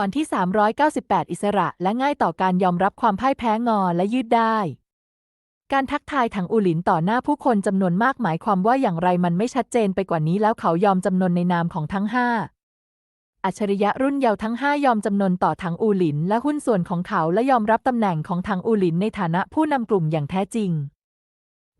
ตอนที่ 398 อิสระ และง่ายต่อการยอมรับความพ่ายแพ้งอและยืดได้ การทักทายถังอูหลินต่อหน้าผู้คนจำนวนมากหมายความว่าอย่างไรมันไม่ชัดเจนไปกว่านี้แล้วเขายอมจำนนในนามของทั้งห้าอัจฉริยะรุ่นเยาว์ทั้งห้ายอมจำนนต่อถังอูหลิน และหุ้นส่วนของเขาและยอมรับตำแหน่งของถังอูหลินในฐานะผู้นำกลุ่มอย่างแท้จริง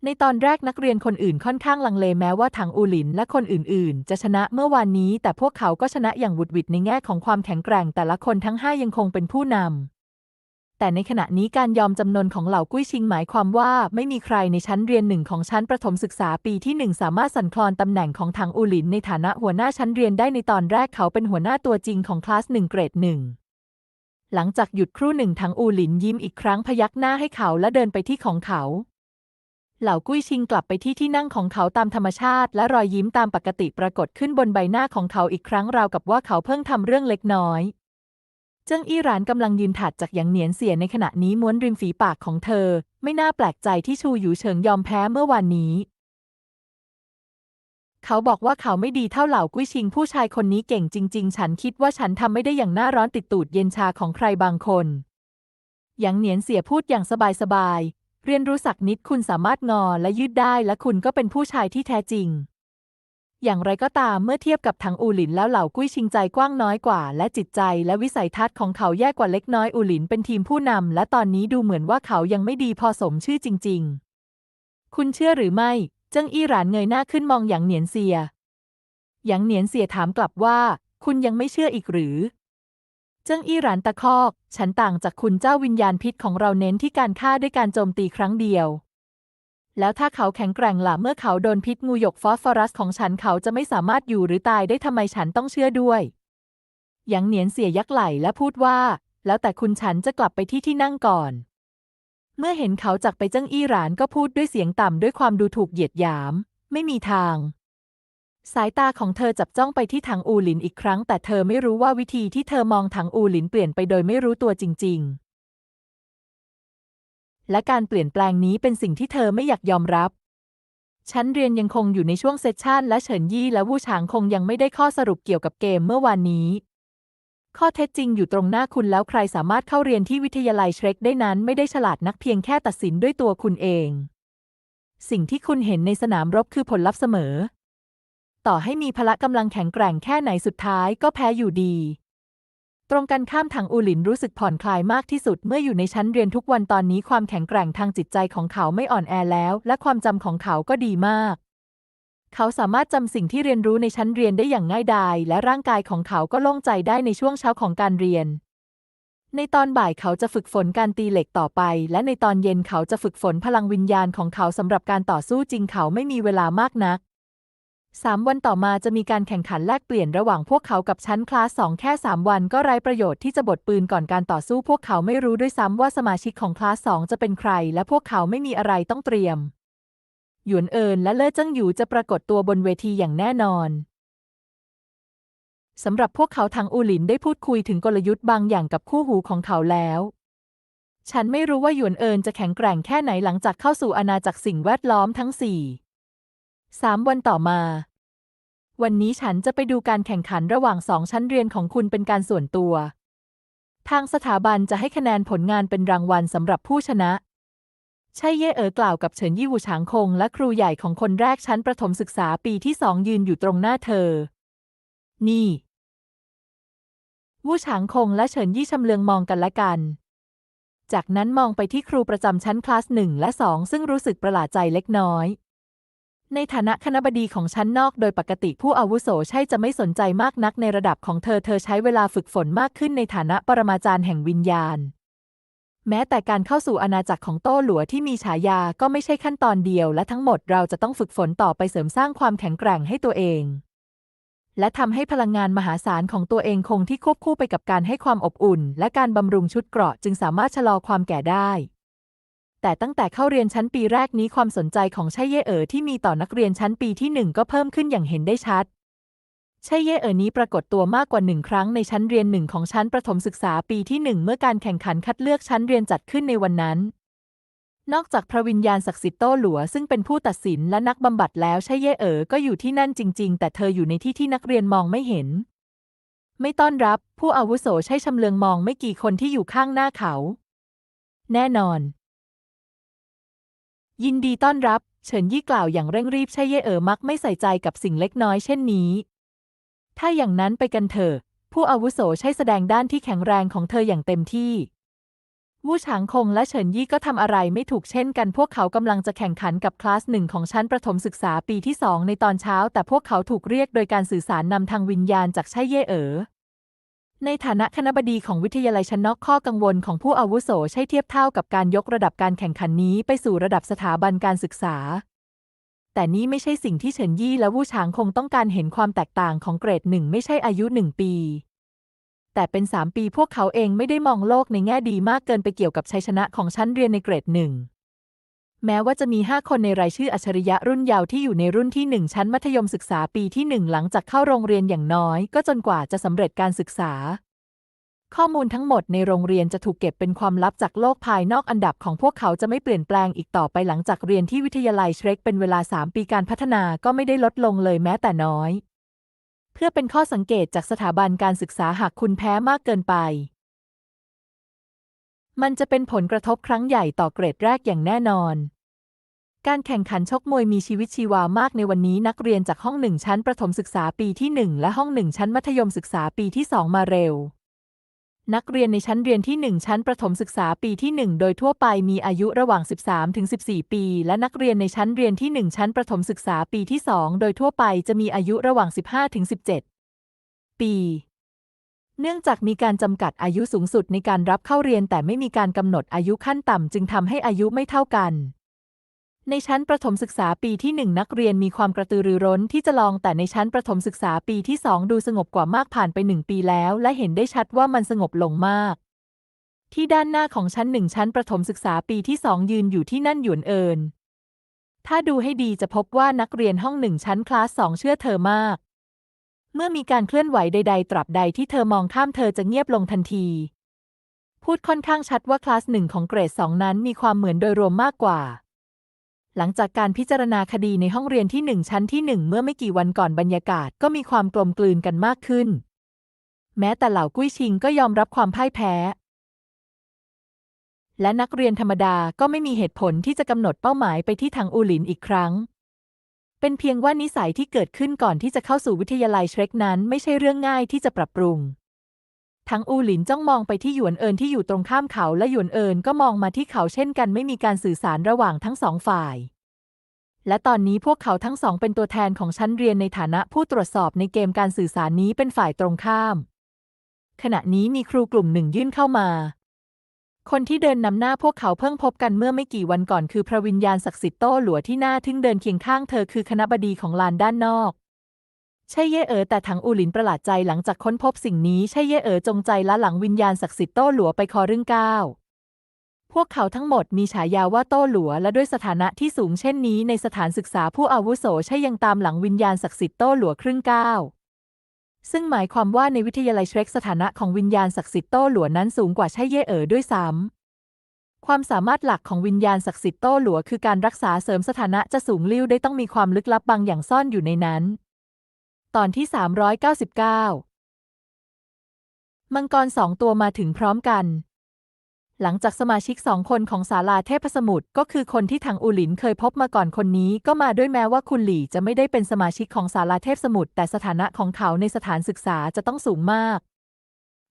ในตอนแรกนักเรียนคนอื่นค่อนข้างลังเลแม้ว่าถังอูหลินและคนอื่นๆ จะชนะเมื่อวานนี้ แต่พวกเขาก็ชนะอย่างวุดวิดในแง่ของความแข็งแกร่ง แต่ละคนทั้งห้ายังคงเป็นผู้นำ แต่ในขณะนี้การยอมจำนนของเหล่ากุ้ยชิงหมายความว่าไม่มีใครในชั้นเรียนหนึ่งของชั้นประถมศึกษาปีที่หนึ่งสามารถสั่นคลอนตำแหน่งของถังอูหลินในฐานะหัวหน้าชั้นเรียนได้ในตอนแรกเขาเป็นหัวหน้าตัวจริงของคลาสหนึ่งเกรดหนึ่งหลังจากหยุดครู่หนึ่งถังอูหลินยิ้มอีกครั้งพยักหน้าให้เขาและเดินไปที่ของเขา เหล่ากุ้ยชิงกลับไปที่ที่นั่งของเขาตามธรรมชาติ และรอยยิ้มตามปกติปรากฏขึ้นบนใบหน้าของเขาอีกครั้งราวกับว่าเขาเพิ่งทำเรื่องเล็กน้อยเจิ้งอี้หรานกำลังยืนถัดจากหยางเหนียนเสียในขณะนี้ม้วนริมฝีปากของเธอ ไม่น่าแปลกใจที่ชูหยูเฉิงยอมแพ้เมื่อวานนี้ เขาบอกว่าเขาไม่ดีเท่าเหล่ากุ้ยชิง ผู้ชายคนนี้เก่งจริง ๆ ฉันคิดว่าฉันทำไม่ได้อย่างน้าร้อนติดตูดเย็นชาของใครบางคนหยางเหนียนเสียพูดอย่างสบายๆ เรียนรู้สักนิดคุณสามารถงอและยืดได้และคุณก็เป็นผู้ชายที่แท้จริง อย่างไรก็ตามเมื่อเทียบกับถังอูหลินแล้วเหล่ากุ้ยชิงใจกว้างน้อยกว่า และจิตใจและวิสัยทัศน์ของเขาแย่กว่าเล็กน้อยอูหลินเป็นทีมผู้นำและตอนนี้ดูเหมือนว่าเขายังไม่ดีพอสมชื่อจริง ๆ คุณเชื่อหรือไม่เจิ้งอี้หรานเงยหน้าขึ้นมองหยางเหนียนเสียหยางเหนียนเสียถามกลับว่า คุณยังไม่เชื่ออีกหรือ เจิ้งอี้หรานตะคอก ฉันต่างจากคุณเจ้าวิญญาณพิษของเราเน้นที่การฆ่าด้วยการโจมตีครั้งเดียว แล้วถ้าเขาแข็งแกร่งล่ะเมื่อเขาโดนพิษงูหยกฟอสฟอรัสของฉันเขาจะไม่สามารถอยู่หรือตายได้ทำไมฉันต้องเชื่อด้วยหยางเหนียนเสียยักไหลและพูดว่า แล้วแต่คุณฉันจะกลับไปที่ที่นั่งก่อน เมื่อเห็นเขาจากไปเจิ้งอี้หรานก็พูดด้วยเสียงต่ำด้วยความดูถูกเหยียดหยาม ไม่มีทาง สายตาของเธอจับจ้องไปที่ถังอูหลินอีกครั้ง แต่เธอไม่รู้ว่าวิธีที่เธอมองถังอูหลินเปลี่ยนไปโดยไม่รู้ตัวจริง ๆ และการเปลี่ยนแปลงนี้เป็นสิ่งที่เธอไม่อยากยอมรับ ชั้นเรียนยังคงอยู่ในช่วงเซสชันและเฉินยี่และวู่ฉางคงยังไม่ได้ข้อสรุปเกี่ยวกับเกมเมื่อวานนี้ ข้อเท็จจริงอยู่ตรงหน้าคุณแล้วใครสามารถเข้าเรียนที่วิทยาลัยเชรกได้นั้นไม่ได้ฉลาดนักเพียงแค่ตัดสินด้วยตัวคุณเอง สิ่งที่คุณเห็นในสนามรบคือผลลัพธ์เสมอ ต่อให้มีพละกำลังแข็งแกร่งแค่ไหนสุดท้ายก็แพ้อยู่ดี ตรงกันข้ามทางอูหลินรู้สึกผ่อนคลายมากที่สุดเมื่ออยู่ในชั้นเรียนทุกวันตอนนี้ความแข็งแกร่งทางจิตใจของเขาไม่อ่อนแอแล้ว และความจำของเขาก็ดีมาก เขาสามารถจำสิ่งที่เรียนรู้ในชั้นเรียนได้อย่างง่ายดาย และร่างกายของเขาก็โล่งใจได้ในช่วงเช้าของการเรียนในตอนบ่ายเขาจะฝึกฝนการตีเหล็กต่อไป และในตอนเย็นเขาจะฝึกฝนพลังวิญญาณของเขาสำหรับการต่อสู้จริงเขาไม่มีเวลามากนัก สามวันต่อมาจะมีการแข่งขันแลกเปลี่ยนระหว่างพวกเขากับชั้นคลาสสองแค่สามวันก็ไร้ประโยชน์ที่จะบดปืนก่อนการต่อสู้พวกเขาไม่รู้ด้วยซ้ำว่าสมาชิกของคลาสสองจะเป็นใคร และพวกเขาไม่มีอะไรต้องเตรียม หยวนเอินและเล่อเจิ้งหยูจะปรากฏตัวบนเวทีอย่างแน่นอนสำหรับพวกเขาทางอูหลินได้พูดคุยถึงกลยุทธ์บางอย่างกับคู่หูของเขาแล้ว ฉันไม่รู้ว่าหยวนเอินจะแข็งแกร่งแค่ไหนหลังจากเข้าสู่อาณาจักรสิ่งแวดล้อมทั้งสี่ สามวันต่อมา วันนี้ฉันจะไปดูการแข่งขันระหว่างสองชั้นเรียนของคุณเป็นการส่วนตัว ทางสถาบันจะให้คะแนนผลงานเป็นรางวัลสำหรับผู้ชนะใช่เย่เอ๋อกล่าวกับเฉินยี่หูฉางคง และครูใหญ่ของคนแรกชั้นประถมศึกษาปีที่สองยืนอยู่ตรงหน้าเธอ นี่ วู่ฉางคงและเฉินยี่ชำเลืองมองกันและกัน จากนั้นมองไปที่ครูประจำชั้นคลาสหนึ่งและสองซึ่งรู้สึกประหลาดใจเล็กน้อย ในฐานะคณบดีของชั้นนอกโดยปกติผู้อาวุโสใช่จะไม่สนใจมากนักในระดับของเธอเธอใช้เวลาฝึกฝนมากขึ้นในฐานะปรมาจารย์แห่งวิญญาณ แม้แต่การเข้าสู่อาณาจักรของโต้หลัวที่มีฉายาก็ไม่ใช่ขั้นตอนเดียว และทั้งหมดเราจะต้องฝึกฝนต่อไปเสริมสร้างความแข็งแกร่งให้ตัวเอง และทำให้พลังงานมหาศาลของตัวเองคงที่ควบคู่ไปกับการให้ความอบอุ่น และการบำรุงชุดเกราะจึงสามารถชะลอความแก่ได้ แต่ตั้งแต่เข้าเรียนชั้นปีแรกนี้ความสนใจของใช่เย่เอ๋อที่มีต่อนักเรียนชั้นปีที่หนึ่งก็เพิ่มขึ้นอย่างเห็นได้ชัดใช่เย่เอ๋อนี้ปรากฏตัวมากกว่าหนึ่งครั้งในชั้นเรียนหนึ่งของชั้นประถมศึกษาปีที่หนึ่งเมื่อการแข่งขันคัดเลือกชั้นเรียนจัดขึ้นในวันนั้น นอกจากพระวิญญาณศักดิ์สิทธิ์โต้หลัวซึ่งเป็นผู้ตัดสินและนักบำบัดแล้วใช่เย่เอ๋อก็อยู่ที่นั่นจริง ๆ แต่เธออยู่ในที่ที่นักเรียนมองไม่เห็น ไม่ต้อนรับ ผู้อาวุโสใช่ชำเลืองมองไม่กี่คนที่อยู่ข้างหน้าเขา แน่นอน ยินดีต้อนรับ เฉินยี่กล่าวอย่างเร่งรีบใช่เย่เอ๋อมักไม่ใส่ใจกับสิ่งเล็กน้อยเช่นนี้ ถ้าอย่างนั้นไปกันเถอะ ผู้อาวุโสใช่แสดงด้านที่แข็งแรงของเธออย่างเต็มที่ วู่ฉางคงและเฉินยี่ก็ทำอะไรไม่ถูกเช่นกัน พวกเขากำลังจะแข่งขันกับคลาสหนึ่งของชั้นประถมศึกษาปีที่สองในตอนเช้า แต่พวกเขาถูกเรียกโดยการสื่อสารนำทางวิญญาณจากใช่เย่เอ๋อ ในฐานะคณบดีของวิทยาลัยชั้นนอกข้อกังวลของผู้อาวุโสใช่เทียบเท่ากับการยกระดับการแข่งขันนี้ไปสู่ระดับสถาบันการศึกษา แต่นี้ไม่ใช่สิ่งที่เฉินยี่และวู่ฉางคงต้องการเห็นความแตกต่างของเกรดหนึ่งไม่ใช่อายุหนึ่งปี แต่เป็นสามปีพวกเขาเองไม่ได้มองโลกในแง่ดีมากเกินไปเกี่ยวกับชัยชนะของชั้นเรียนในเกรดหนึ่ง แม้ว่าจะมีห้าคนในรายชื่ออัจฉริยะรุ่นเยาว์ที่อยู่ในรุ่นที่หนึ่งชั้นมัธยมศึกษาปีที่หนึ่งหลังจากเข้าโรงเรียนอย่างน้อย ก็จนกว่าจะสำเร็จการศึกษา ข้อมูลทั้งหมดในโรงเรียนจะถูกเก็บเป็นความลับจากโลกภายนอกอันดับของพวกเขาจะไม่เปลี่ยนแปลงอีกต่อไปหลังจากเรียนที่วิทยาลัยเชรกเป็นเวลา 3 ปีการพัฒนาก็ไม่ได้ลดลงเลยแม้แต่น้อย เพื่อเป็นข้อสังเกตจากสถาบันการศึกษาหากคุณแพ้มากเกินไปมันจะเป็นผลกระทบครั้งใหญ่ต่อเกรดแรกอย่างแน่นอน การแข่งขันชกมวยมีชีวิตชีวามากในวันนี้นักเรียนจากห้องหนึ่งชั้นประถมศึกษาปีที่หนึ่งและห้องหนึ่งชั้นมัธยมศึกษาปีที่สองมาเร็ว นักเรียนในชั้นเรียนที่ 1 ชั้นประถมศึกษาปีที่ 1 โดยทั่วไปมีอายุระหว่าง 13ถึง14 ปี และนักเรียนในชั้นเรียนที่ 1 ชั้นประถมศึกษาปีที่ 2 โดยทั่วไปจะมีอายุระหว่าง 15ถึง17 ปี เนื่องจากมีการจำกัดอายุสูงสุดในการรับเข้าเรียนแต่ไม่มีการกำหนดอายุขั้นต่ำจึงทำให้อายุไม่เท่ากัน ในชั้นประถมศึกษาปีที่ 1 นักเรียนมีความกระตือรือร้นที่จะลองแต่ในชั้นประถมศึกษาปีที่ 2 ดูสงบกว่ามากผ่านไป 1 ปีแล้ว และเห็นได้ชัดว่ามันสงบลงมาก ที่ด้านหน้าของชั้นหนึ่งชั้นประถมศึกษาปีที่2ยืนอยู่ที่นั่นหยวนเอินถ้าดูให้ดีจะพบว่านักเรียนห้องหนึ่งชั้นคลาสสองเชื่อเธอมาก เมื่อมีการเคลื่อนไหวใด ๆ ตราบใดที่เธอมองข้ามเธอจะเงียบลงทันที พูดค่อนข้างชัดว่าคลาสหนึ่งของเกรดสองนั้นมีความเหมือนโดยรวมมากกว่า หลังจากการพิจารณาคดีในห้องเรียนที่หนึ่งชั้นที่หนึ่งเมื่อไม่กี่วันก่อนบรรยากาศก็มีความกลมกลืนกันมากขึ้น แม้แต่เหล่ากุ้ยชิงก็ยอมรับความพ่ายแพ้ และนักเรียนธรรมดาก็ไม่มีเหตุผลที่จะกำหนดเป้าหมายไปที่ทางอูหลินอีกครั้ง เป็นเพียงว่านิสัยที่เกิดขึ้นก่อนที่จะเข้าสู่วิทยาลัยเชรกนั้นไม่ใช่เรื่องง่ายที่จะปรับปรุง ทั้งอูหลินจ้องมองไปที่หยวนเอินที่อยู่ตรงข้ามเขาและหยวนเอินก็มองมาที่เขาเช่นกันไม่มีการสื่อสารระหว่างทั้งสองฝ่าย และตอนนี้พวกเขาทั้งสองเป็นตัวแทนของชั้นเรียนในฐานะผู้ตรวจสอบในเกมการสื่อสารนี้เป็นฝ่ายตรงข้าม ขณะนี้มีครูกลุ่มหนึ่งยื่นเข้ามา คนที่เดินนำหน้าพวกเขาเพิ่งพบกันเมื่อไม่กี่วันก่อนคือพระวิญญาณศักดิ์สิทธิ์โต้หลัวที่หน้าทึ่งเดินเคียงข้างเธอคือคณบดีของลานด้านนอก ใช่เย่เอ๋อแต่ถังอูหลินประหลาดใจหลังจากค้นพบสิ่งนี้ ใช่เย่เอ๋อจงใจละหลังวิญญาณศักดิ์สิทธิ์โต้หลัวไปคอรึ่งก้าวพวกเขาทั้งหมดมีฉายาว่าโต้หลัว และด้วยสถานะที่สูงเช่นนี้ในสถานศึกษาผู้อาวุโสใช่ยังตามหลังวิญญาณศักดิ์สิทธิ์โต้หลัวครึ่งก้าวซึ่งหมายความว่าในวิทยาลัยเชรกสถานะของวิญญาณศักดิ์สิทธิ์โต้หลัวนั้นสูงกว่าใช่เย่เอ๋อด้วยซ้ำความสามารถหลักของวิญญาณศักดิ์สิทธิ์โต้หลัวคือการรักษาเสริมสถานะจะสูงลิ่วได้ต้องมีความลึกลับบางอย่างซ่อนอยู่ในนั้น ตอนที่ 399 มังกรสองตัวมาถึงพร้อมกัน หลังจากสมาชิกสองคนของศาลาเทพสมุทรก็คือคนที่ทางอูหลินเคยพบมาก่อนคนนี้ ก็มาด้วยแม้ว่าคุณหลี่จะไม่ได้เป็นสมาชิกของศาลาเทพสมุทรแต่สถานะของเขาในสถานศึกษาจะต้องสูงมาก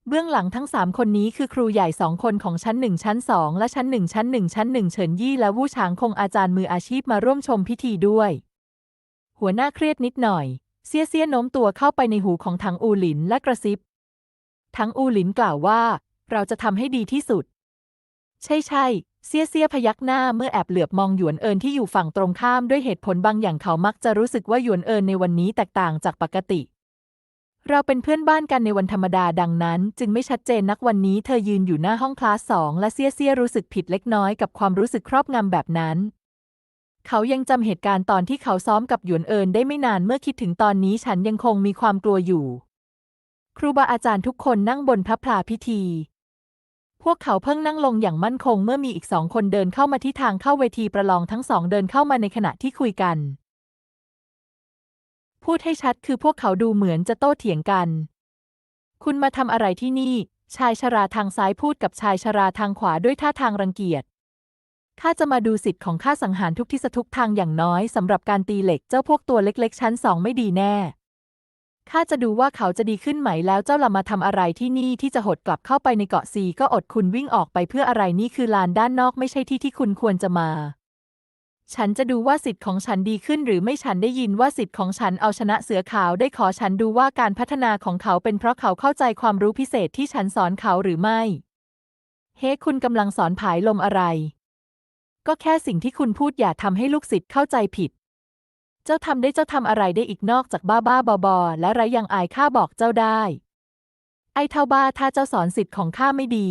เบื้องหลังทั้งสามคนนี้คือครูใหญ่สองคนของชั้นหนึ่งชั้นสองและชั้นหนึ่งชั้นหนึ่งชั้นหนึ่งเฉินยี่และวู่ฉางคงอาจารย์มืออาชีพมาร่วมชมพิธีด้วย หัวหน้าเครียดนิดหน่อย เซียเซียโน้มตัวเข้าไปในหูของถังอูหลินและกระซิบ ทั้งอูหลินกล่าวว่า เราจะทำให้ดีที่สุด ใช่ใช่เซียเซียพยักหน้าเมื่อแอบเหลือบมองหยวนเอินที่อยู่ฝั่งตรงข้ามด้วยเหตุผลบางอย่างเขามักจะรู้สึกว่าหยวนเอินในวันนี้แตกต่างจากปกติ เราเป็นเพื่อนบ้านกันในวันธรรมดาดังนั้น จึงไม่ชัดเจนนักวันนี้เธอยืนอยู่หน้าห้องคลาสสองและเซียเซียรู้สึกผิดเล็กน้อยกับความรู้สึกครอบงำแบบนั้น เขายังจำเหตุการณ์ตอนที่เขาซ้อมกับหยวนเอินได้ไม่นานเมื่อคิดถึงตอนนี้ฉันยังคงมีความกลัวอยู่ ครูบาอาจารย์ทุกคนนั่งบนพระพลาพิธี พวกเขาเพิ่งนั่งลงอย่างมั่นคงเมื่อมีอีกสองคนเดินเข้ามาที่ทางเข้าเวทีประลองทั้งสองเดินเข้ามาในขณะที่คุยกัน พูดให้ชัดคือพวกเขาดูเหมือนจะโต้เถียงกัน คุณมาทำอะไรที่นี่ ชายชราทางซ้ายพูดกับชายชราทางขวาด้วยท่าทางรังเกียจ ข้าจะมาดูสิทธิ์ของข้าสังหารทุกที่ทุกทางอย่างน้อยสำหรับการตีเหล็กเจ้าพวกตัวเล็กๆ ชั้นสองไม่ดีแน่ข้าจะดูว่าเขาจะดีขึ้นไหมแล้วเจ้าละมาทำอะไรที่นี่ที่จะหดกลับเข้าไปในเกาะซีก็อดคุณวิ่งออกไปเพื่ออะไรนี่คือลานด้านนอกไม่ใช่ที่ที่คุณควรจะมา ฉันจะดูว่าสิทธิ์ของฉันดีขึ้นหรือไม่ฉันได้ยินว่าสิทธิ์ของฉันเอาชนะเสือขาวได้ขอฉันดูว่าการพัฒนาของเขาเป็นเพราะเขาเข้าใจความรู้พิเศษที่ฉันสอนเขาหรือไม่ เฮ้คุณกำลังสอนผายลมอะไร ก็แค่สิ่งที่คุณพูดอย่าทำให้ลูกศิษย์เข้าใจผิด เจ้าทำได้เจ้าทำอะไรได้อีกนอกจากบ้าบ้าบอบอและไรยังอายข้าบอกเจ้าได้ ไอ้เท่าบ้าถ้าเจ้าสอนสิทธิ์ของข้าไม่ดี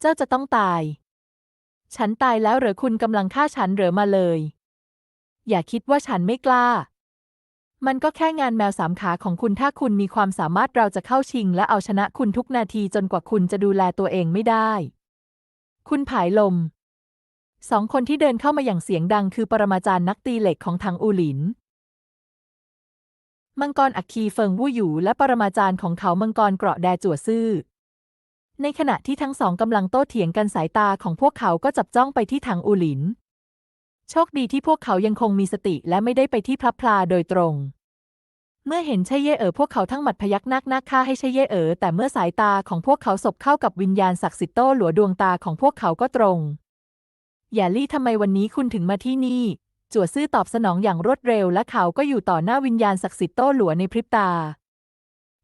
เจ้าจะต้องตาย ฉันตายแล้วหรือคุณกำลังฆ่าฉันหรือมาเลย อย่าคิดว่าฉันไม่กล้า มันก็แค่งานแมวสามขาของคุณถ้าคุณมีความสามารถเราจะเข้าชิง และเอาชนะคุณทุกนาทีจนกว่าคุณจะดูแลตัวเองไม่ได้ คุณผายลม สองคนที่เดินเข้ามาอย่างเสียงดังคือปรมาจารย์นักตีเหล็กของทางอูหลิน มังกรอัคคีเฟิงวู่หยูและปรมาจารย์ของเขามังกรเกราะแดจั่วซื่อ ในขณะที่ทั้งสองกำลังโต้เถียงกันสายตาของพวกเขาก็จับจ้องไปที่ทางอูหลิน โชคดีที่พวกเขายังคงมีสติและไม่ได้ไปที่พลับพลาโดยตรง เมื่อเห็นใช่เย่เอ๋อพวกเขาทั้งหมัดพยักหน้าหน้าค่าให้ใช่เย่เอ๋อแต่เมื่อสายตาของพวกเขาสบเข้ากับวิญญาณศักดิ์สิทธิ์โต้หลัวดวงตาของพวกเขาก็ตรง อย่าลี่ทำไมวันนี้คุณถึงมาที่นี่ จั่วซื่อตอบสนองอย่างรวดเร็ว และเขาก็อยู่ต่อหน้าวิญญาณศักดิ์สิทธิ์โต้หลัวในพริบตา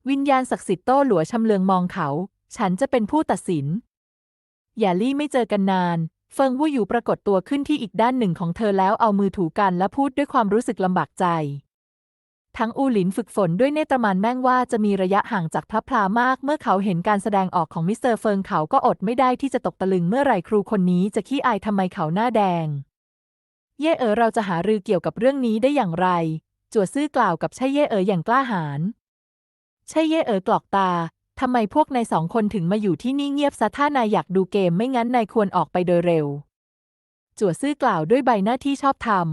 วิญญาณศักดิ์สิทธิ์โต้หลัวชำเลืองมองเขา ฉันจะเป็นผู้ตัดสิน อย่าลี่ไม่เจอกันนาน เฟิงวู่อยู่ปรากฏตัวขึ้นที่อีกด้านหนึ่งของเธอแล้วเอามือถูกันและพูดด้วยความรู้สึกลำบากใจ ทั้งอูหลินฝึกฝนด้วยเนตรมานแม่งว่าจะมีระยะห่างจากพระพลามาก เมื่อเขาเห็นการแสดงออกของมิสเตอร์เฟิงเขาก็อดไม่ได้ที่จะตกตะลึงเมื่อไหร่ครูคนนี้จะขี้อายทำไมเขาหน้าแดง เย่เอ๋อเราจะหารือเกี่ยวกับเรื่องนี้ได้อย่างไร จั่วซื่อกล่าวกับใช่เย่เอ๋ออย่างกล้าหาญใช่เย่เอ๋อกลอกตาทำไมพวกนายสองคนถึงมาอยู่ที่นี่เงียบซะถ้านายอยากดูเกมไม่งั้นนายควรออกไปโดยเร็ว จั่วซื่อกล่าวด้วยใบหน้าที่ชอบธรรม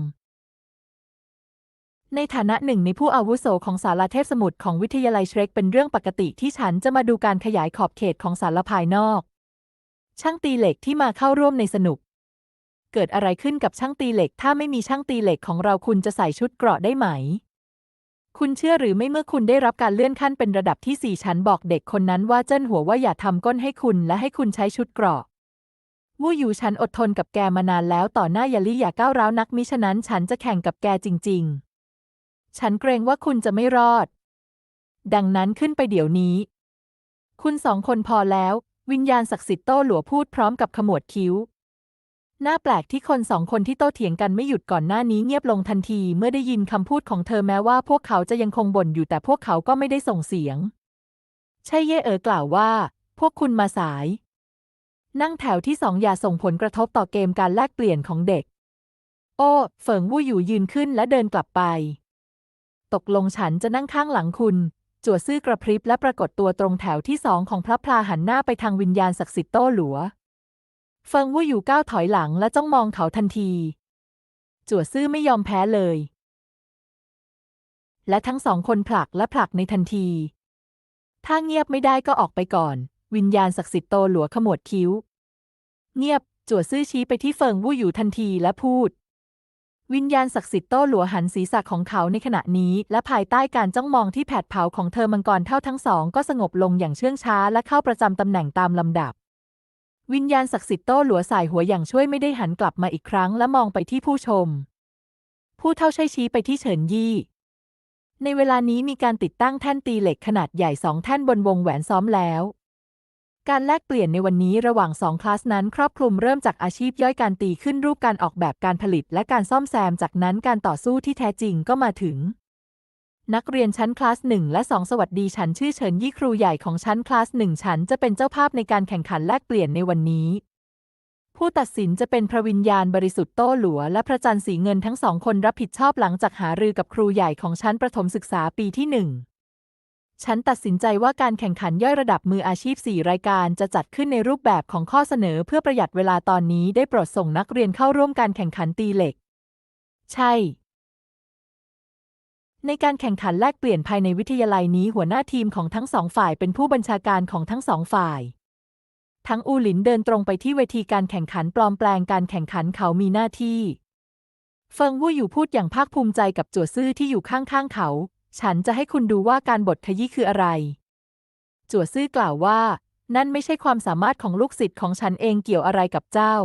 ในฐานะหนึ่งในผู้อาวุโสของสารเทพสมุทรของวิทยาลัยเชรกเป็นเรื่องปกติที่ฉันจะมาดูการขยายขอบเขตของสารภายนอก ช่างตีเหล็กที่มาเข้าร่วมในสนุก เกิดอะไรขึ้นกับช่างตีเหล็ก ถ้าไม่มีช่างตีเหล็กของเราคุณจะใส่ชุดเกราะได้ไหม คุณเชื่อหรือไม่เมื่อคุณได้รับการเลื่อนขั้นเป็นระดับที่สี่ฉันบอกเด็กคนนั้นว่าเจิ้นหัวว่าอย่าทำก้นให้คุณและให้คุณใช้ชุดเกราะวู่อยู่ฉันอดทนกับแกมานานแล้วต่อหน้ายาลี่อย่าก้าวร้าวนักมิฉะนั้นฉันจะแข่งกับแกจริง ๆ ฉันเกรงว่าคุณจะไม่รอด ดังนั้นขึ้นไปเดี๋ยวนี้ คุณสองคนพอแล้ว วิญญาณศักดิ์สิทธิ์โต้หลัวพูดพร้อมกับขมวดคิ้ว น่าแปลกที่คนสองคนที่โต้เถียงกันไม่หยุดก่อนหน้านี้เงียบลงทันทีเมื่อได้ยินคำพูดของเธอแม้ว่าพวกเขาจะยังคงบ่นอยู่แต่พวกเขาก็ไม่ได้ส่งเสียง ใช่เย่เอ๋อกล่าวว่า พวกคุณมาสาย นั่งแถวที่สองอย่าส่งผลกระทบต่อเกมการแลกเปลี่ยนของเด็ก โอ้ เฟิงวู่อยู่ยืนขึ้นและเดินกลับไป ตกลงฉันจะนั่งข้างหลังคุณ จั่วซื่อกระพริบและปรากฏตัวตรงแถวที่สองของพระพลาหันหน้าไปทางวิญญาณศักดิ์สิทธิ์โต้หลัว เฟิงวู่อยู่ก้าวถอยหลังและจ้องมองเขาทันที จั่วซื่อไม่ยอมแพ้เลย และทั้งสองคนผลักและผลักในทันที ถ้าเงียบไม่ได้ก็ออกไปก่อน วิญญาณศักดิ์สิทธิ์โตหลัวขมวดคิ้ว เงียบ จั่วซื่อชี้ไปที่เฟิงวู่อยู่ทันทีและพูด วิญญาณศักดิ์สิทธิ์โต้หลัวหันศีรษะของเขาในขณะนี้ และภายใต้การจ้องมองที่แผดเผาของเธอมังกรเท่าทั้งสองก็สงบลงอย่างเชื่องช้าและเข้าประจำตำแหน่งตามลำดับ วิญญาณศักดิ์สิทธิ์โต้หลัวสายหัวอย่างช่วยไม่ได้หันกลับมาอีกครั้งและมองไปที่ผู้ชม ผู้เท่าใช่ชี้ไปที่เฉินยี่ ในเวลานี้มีการติดตั้งแท่นตีเหล็กขนาดใหญ่สองแท่นบนวงแหวนซ้อมแล้ว การแลกเปลี่ยนในวันนี้ระหว่างสองคลาสนั้นครอบคลุมเริ่มจากอาชีพย่อยการตีขึ้นรูปการออกแบบการผลิต และการซ่อมแซม จากนั้นการต่อสู้ที่แท้จริงก็มาถึง นักเรียนชั้นคลาสหนึ่งและสองสวัสดีฉันชื่อเฉินยี่ครูใหญ่ของชั้นคลาสหนึ่งฉันจะเป็นเจ้าภาพในการแข่งขันแลกเปลี่ยนในวันนี้ ผู้ตัดสินจะเป็นพระวิญญาณบริสุทธิ์โต้หลัว และพระจันทร์สีเงินทั้งสองคนรับผิดชอบหลังจากหารือกับครูใหญ่ของชั้นประถมศึกษาปีที่หนึ่ง ฉันตัดสินใจว่าการแข่งขันย่อยระดับมืออาชีพ 4 รายการจะจัดขึ้นในรูปแบบของข้อเสนอเพื่อประหยัดเวลาตอนนี้ได้โปรดส่งนักเรียนเข้าร่วมการแข่งขันตีเหล็ก ใช่ ในการแข่งขันแลกเปลี่ยนภายในวิทยาลัยนี้หัวหน้าทีมของทั้งสองฝ่ายเป็นผู้บัญชาการของทั้งสองฝ่าย ทั้งอูหลินเดินตรงไปที่เวทีการแข่งขันปลอมแปลงการแข่งขันเขามีหน้าที่ เฟิงวู่อยู่พูดอย่างภาคภูมิใจกับจั่วซื่อที่อยู่ข้างๆเขา ฉันจะให้คุณดูว่าการบทขยี้คืออะไร จั่วซื่อกล่าวว่า นั่นไม่ใช่ความสามารถของลูกศิษย์ของฉันเองเกี่ยวอะไรกับเจ้า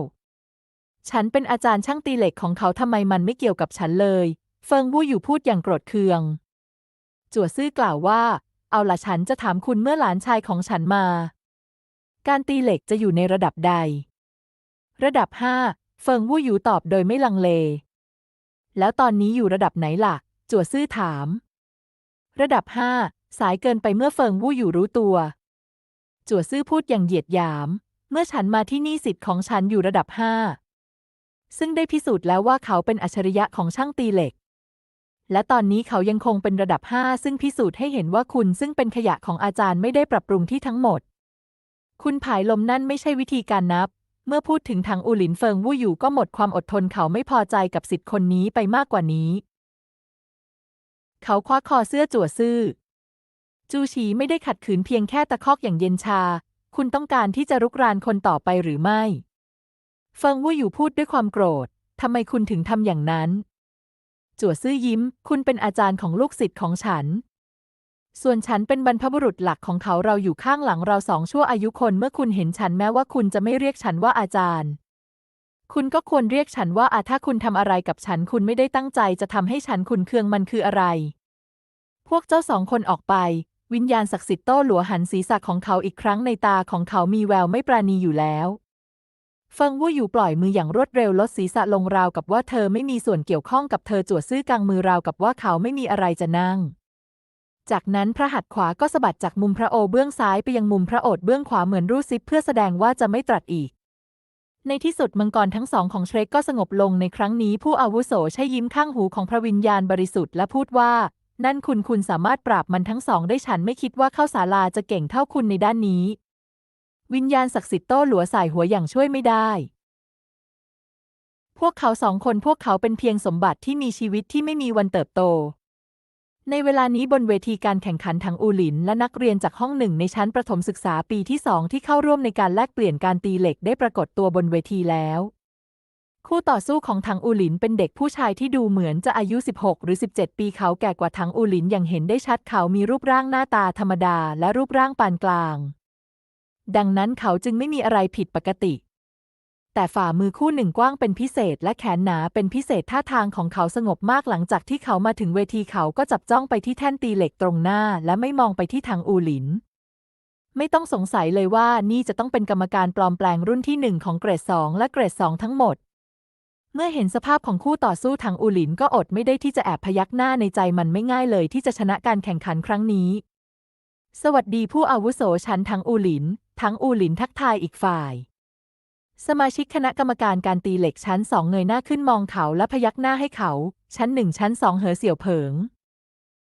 ฉันเป็นอาจารย์ช่างตีเหล็กของเขาทำไมมันไม่เกี่ยวกับฉันเลย เฟิงวู่อยู่พูดอย่างโกรธเคือง จั่วซื่อกล่าวว่า เอาละฉันจะถามคุณเมื่อหลานชายของฉันมา การตีเหล็กจะอยู่ในระดับใด ระดับห้าเฟิงวู่อยู่ตอบโดยไม่ลังเล แล้วตอนนี้อยู่ระดับไหนล่ะ จั่วซื่อถาม ระดับห้าสายเกินไปเมื่อเฟิงวู่อยู่รู้ตัว จั่วซื่อพูดอย่างเหยียดหยาม เมื่อฉันมาที่นี่สิทธิ์ของฉันอยู่ระดับห้าซึ่งได้พิสูจน์แล้วว่าเขาเป็นอัจฉริยะของช่างตีเหล็ก และตอนนี้เขายังคงเป็นระดับห้าซึ่งพิสูจน์ให้เห็นว่าคุณซึ่งเป็นขยะของอาจารย์ไม่ได้ปรับปรุงที่ทั้งหมด คุณผายลมนั่นไม่ใช่วิธีการนับเมื่อพูดถึงทางอูหลินเฟิงวู่อยู่ก็หมดความอดทนเขาไม่พอใจกับสิทธิ์คนนี้ไปมากกว่านี้ เขาคว้าคอเสื้อจั่วซื่อ จูฉีไม่ได้ขัดขืนเพียงแค่ตะคอกอย่างเย็นชา คุณต้องการที่จะรุกรานคนต่อไปหรือไม่ เฟิงวู่อยู่พูดด้วยความโกรธ ทำไมคุณถึงทำอย่างนั้น จั่วซื่อยิ้ม คุณเป็นอาจารย์ของลูกศิษย์ของฉัน ส่วนฉันเป็นบรรพบุรุษหลักของเขาเราอยู่ข้างหลังเราสองชั่วอายุคนเมื่อคุณเห็นฉันแม้ว่าคุณจะไม่เรียกฉันว่าอาจารย์ คุณก็ควรเรียกฉันว่าอาถ้าคุณทำอะไรกับฉันคุณไม่ได้ตั้งใจจะทำให้ฉันคุณเคืองมันคืออะไร พวกเจ้าสองคนออกไป วิญญาณศักดิ์สิทธิ์โต้หลัวหันศีรษะของเขาอีกครั้งในตาของเขามีแววไม่ปราณีอยู่แล้วเฟิงวู่อยู่ปล่อยมืออย่างรวดเร็วลดศีรษะลงราวกับว่าเธอไม่มีส่วนเกี่ยวข้องกับเธอจวดซื่อกลางมือราวกับว่าเขาไม่มีอะไรจะนั่ง จากนั้นพระหัตถ์ขวาก็สะบัดจากมุมพระโอเบื้องซ้ายไปยังมุมพระโอษฐ์เบื้องขวาเหมือนรูดซิปเพื่อแสดงว่าจะไม่ตรัสอีก ในที่สุดมังกรทั้งสองของเชรกก็สงบลงในครั้งนี้ผู้อาวุโสใช้ยิ้มข้างหูของพระวิญญาณบริสุทธิ์และพูดว่า นั่นคุณคุณสามารถปราบมันทั้งสองได้ฉันไม่คิดว่าเข้าศาลาจะเก่งเท่าคุณในด้านนี้ วิญญาณศักดิ์สิทธิ์โต้หลัวสายหัวอย่างช่วยไม่ได้ พวกเขาสองคนพวกเขาเป็นเพียงสมบัติที่มีชีวิตที่ไม่มีวันเติบโต ในเวลานี้บนเวทีการแข่งขันทางอูหลิน และนักเรียนจากห้องหนึ่งในชั้นประถมศึกษาปีที่สองที่เข้าร่วมในการแลกเปลี่ยนการตีเหล็กได้ปรากฏตัวบนเวทีแล้ว คู่ต่อสู้ของทางอูหลินเป็นเด็กผู้ชายที่ดูเหมือนจะอายุ 16 หรือ 17 ปีเขาแก่กว่าทางอูหลินอย่างเห็นได้ชัดเขามีรูปร่างหน้าตาธรรมดาและรูปร่างปานกลาง ดังนั้นเขาจึงไม่มีอะไรผิดปกติ แต่ฝ่ามือคู่หนึ่งกว้างเป็นพิเศษและแขนหนาเป็นพิเศษท่าทางของเขาสงบมากหลังจากที่เขามาถึงเวทีเขาก็จับจ้องไปที่แท่นตีเหล็กตรงหน้า และไม่มองไปที่ทางอูหลิน ไม่ต้องสงสัยเลยว่านี่จะต้องเป็นกรรมการปลอมแปลงรุ่นที่หนึ่งของเกรดสองและเกรดสองทั้งหมด เมื่อเห็นสภาพของคู่ต่อสู้ทางอูหลินก็อดไม่ได้ที่จะแอบพยักหน้าในใจมันไม่ง่ายเลยที่จะชนะการแข่งขันครั้งนี้ สวัสดีผู้อาวุโสชั้นทางอูหลิน ทั้งอูหลินทักทายอีกฝ่าย สมาชิกคณะกรรมการการตีเหล็กชั้นสองเงยหน้าขึ้นมองเขาและพยักหน้าให้เขา ชั้นหนึ่งชั้นสองเหอเสี่ยวเผิง